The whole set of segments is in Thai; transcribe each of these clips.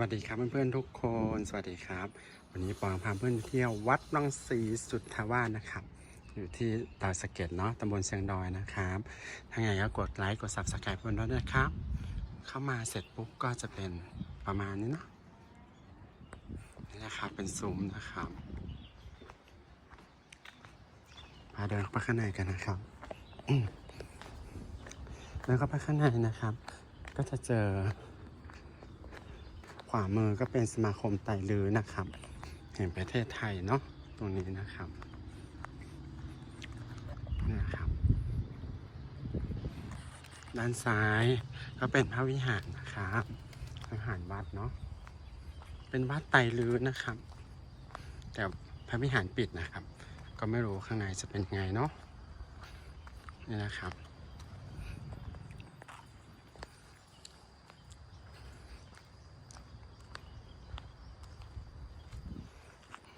วัสดีครับเพื่อนๆทุกคน สวัสดีครับ วันนี้ปองพาเพื่อนเที่ยววัดรังสีสุทธาวาสนะครับ อยู่ที่ดอยสะเก็ดเนาะตำบลเชียงดอยนะครับถ้าไงก็กดไลค์กดซับสไครป์เพื่อนด้วยนะครับ เข้ามาเสร็จปุ๊บก็จะเป็นประมาณนี้เนาะนี่นะครับเป็นซุ้มนะครับพาเดินเข้าไปข้างในกันนะครับอืมเดินเข้าไปข้างในนะครับ ก็จะเจอามือก็เป็นสมาคมไตลือนะครับ แห่งประเทศไทยเนาะตรงนี้นะครับนี่นะครับ ด้านซ้ายก็เป็นพระวิหารนะครับพระวิหารวัดเนาะเป็นวัดไตลือนะครับ แต่พระวิหารปิดนะครับ ก็ไม่รู้ข้างในจะเป็นไงเนาะนี่นะครับ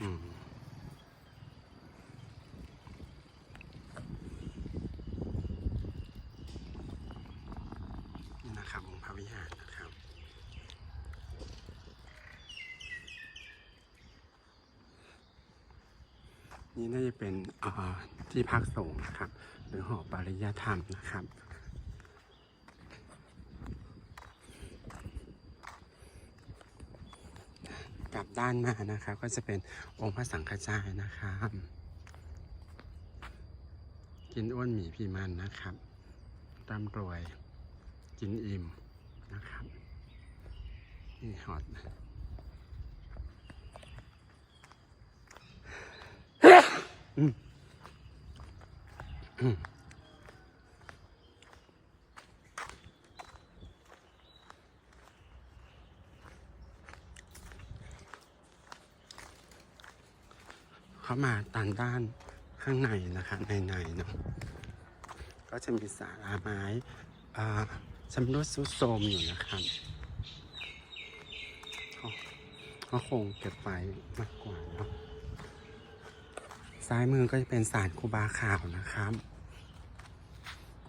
อืมนี่นะครับองค์พระวิหารนะครับ นี่น่าจะเป็นที่พักสงฆ์นะครับ หรือหอปริยธรรมนะครับกลับด้านมานะครับ ก็จะเป็นองค์พระสังฆจายนะครับ กินอ้วนหมีพีมันนะครับร่ำรวย กินอิ่มนะครับ นี่ฮอตอืมอืม เข้ามาตานด้านข้างในนะคะ ในในๆเนาะก็จะมีสาราไม้ชำรุดซุดโทรมอยู่นะครับก็ก็คงเก็บไว้มากกว่าเนาะ ซ้ายมือก็จะเป็นสารครูบาขาวนะครับ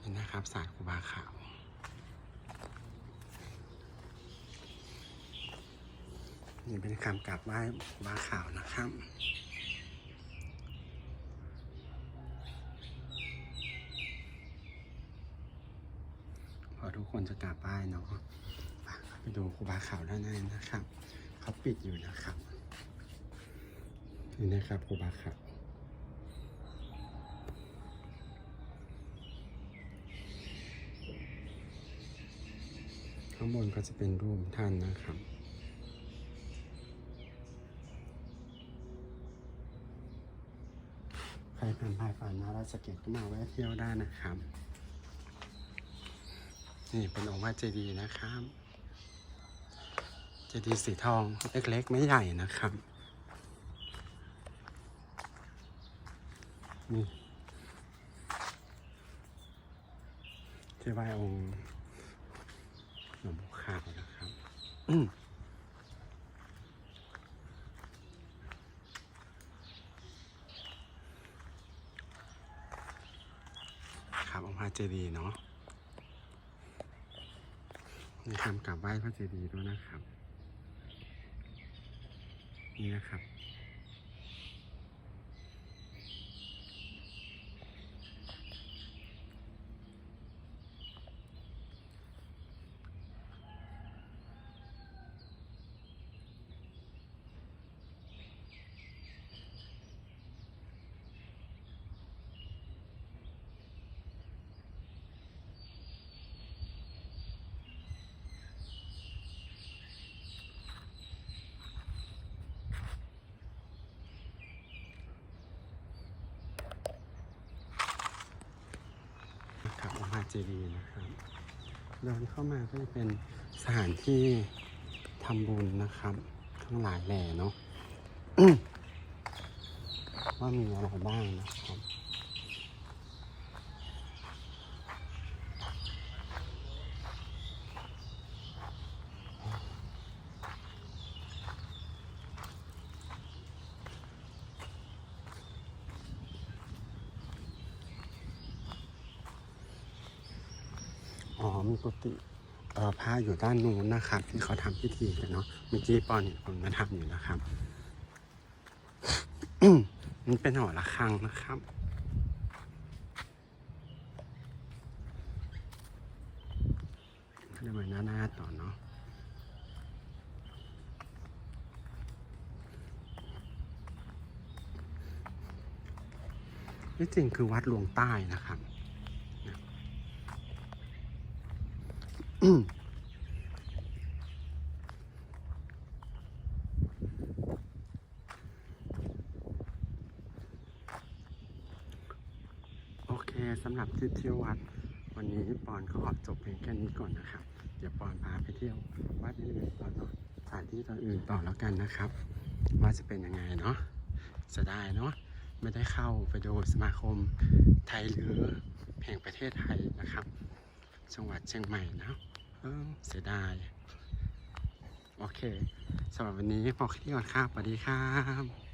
นี่นะครับสารครูบาขาวนี่เป็นคำกราบไหว้ครูบาขาวนะครับพอทุกคนจะกราบไหว้เนาะไปดูครูบาขาวด้านในนะครับ เขาปิดอยู่นะครับ นี่นะครับครูบาขาวข้างบนก็จะเป็นรูปท่านนะครับ ใครผ่านไปผ่านมาราชเกตก็มาแวะเที่ยวได้นะครับ นี่เป็นองค์พระเจดีย์นะครับ เจดีย์สีทองเล็กๆ ไม่ใหญ่นะครับ นี่ที่ไหว้องค์ หลวงปู่ขาวนะครับครับองค์พระเจดีย์เนาะมีคำกราบไหว้พระเจดีย์ด้วยนะครับ นี่นะครับ นะครับองค์พระเจดีนะครับเดินเข้ามาก็จะเป็นสถานที่ทำบุญนะครับ ทั้งหลายแหล่เนาะว่ามีอะไรบ้างนะครับ อ๋อมีกุฏิออผ้าอยู่ด้านนู้นนะครับ ที่เขาทำพิธีกันเนาะเมื่อกี้ปอนเห็นคนมาทำอยู่นะครับมันเป็นหอระฆังนะครับเดี๋ยวมาหน้าหน้าต่อเนาะที่จริงคือวัดหลวงใต้นะครับนะอืมโอเค สำหรับทริปเที่ยววัด วันนี้ปอนขอจบเพียงแค่นี้ก่อนนะครับ เดี๋ยวปอนพาไปเที่ยววัดอื่นๆต่อสถานที่ต่ออื่นต่อแล้วกันนะครับ ว่าจะเป็นยังไงเนาะเสียดายเนาะไม่ได้เข้าไปดูสมาคมไทยเรือแห่งประเทศไทยนะครับ จังหวัดเชียงใหม่นะเออเสียดาย โอเคสำหรับวันนี้พอแค่นี้ก่อนครับสวัสดีครับ